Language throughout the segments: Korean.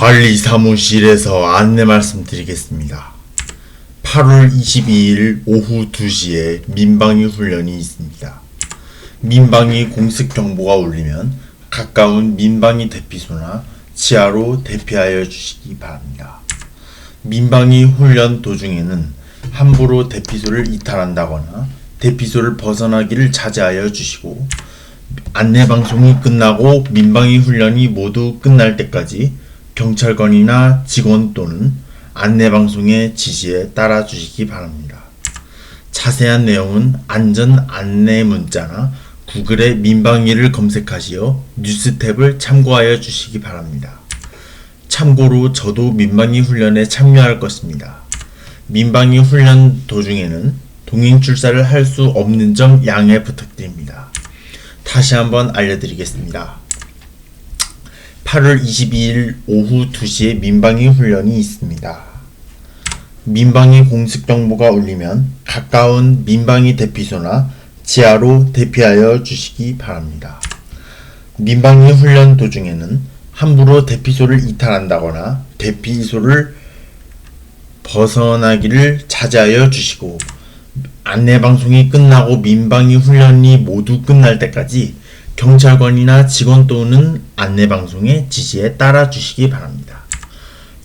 관리 사무실에서 안내 말씀드리겠습니다. 8월 22일 오후 2시에 민방위 훈련이 있습니다. 민방위 공습 경보가 울리면 가까운 민방위 대피소나 지하로 대피하여 주시기 바랍니다. 민방위 훈련 도중에는 함부로 대피소를 이탈한다거나 대피소를 벗어나기를 자제하여 주시고 안내 방송이 끝나고 민방위 훈련이 모두 끝날 때까지 경찰관이나 직원 또는 안내 방송의 지시에 따라 주시기 바랍니다. 자세한 내용은 안전 안내 문자나 구글에 민방위를 검색하시어 뉴스 탭을 참고하여 주시기 바랍니다. 참고로 저도 민방위 훈련에 참여할 것입니다. 민방위 훈련 도중에는 동행 출사를 할 수 없는 점 양해 부탁드립니다. 다시 한번 알려드리겠습니다. 8월 22일 오후 2시에 민방위 훈련이 있습니다. 민방위 공습 경보가 울리면 가까운 민방위 대피소나 지하로 대피하여 주시기 바랍니다. 민방위 훈련 도중에는 함부로 대피소를 이탈한다거나 대피소를 벗어나기를 자제하여 주시고 안내 방송이 끝나고 민방위 훈련이 모두 끝날 때까지 경찰관이나 직원 또는 안내 방송의 지시에 따라 주시기 바랍니다.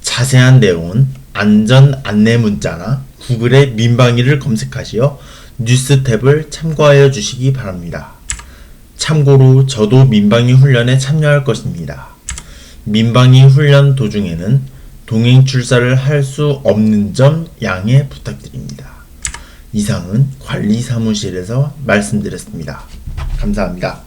자세한 내용은 안전 안내 문자나 구글에 민방위를 검색하시어 뉴스 탭을 참고하여 주시기 바랍니다. 참고로 저도 민방위 훈련에 참여할 것입니다. 민방위 훈련 도중에는 동행 출사를 할 수 없는 점 양해 부탁드립니다. 이상은 관리사무실에서 말씀드렸습니다. 감사합니다.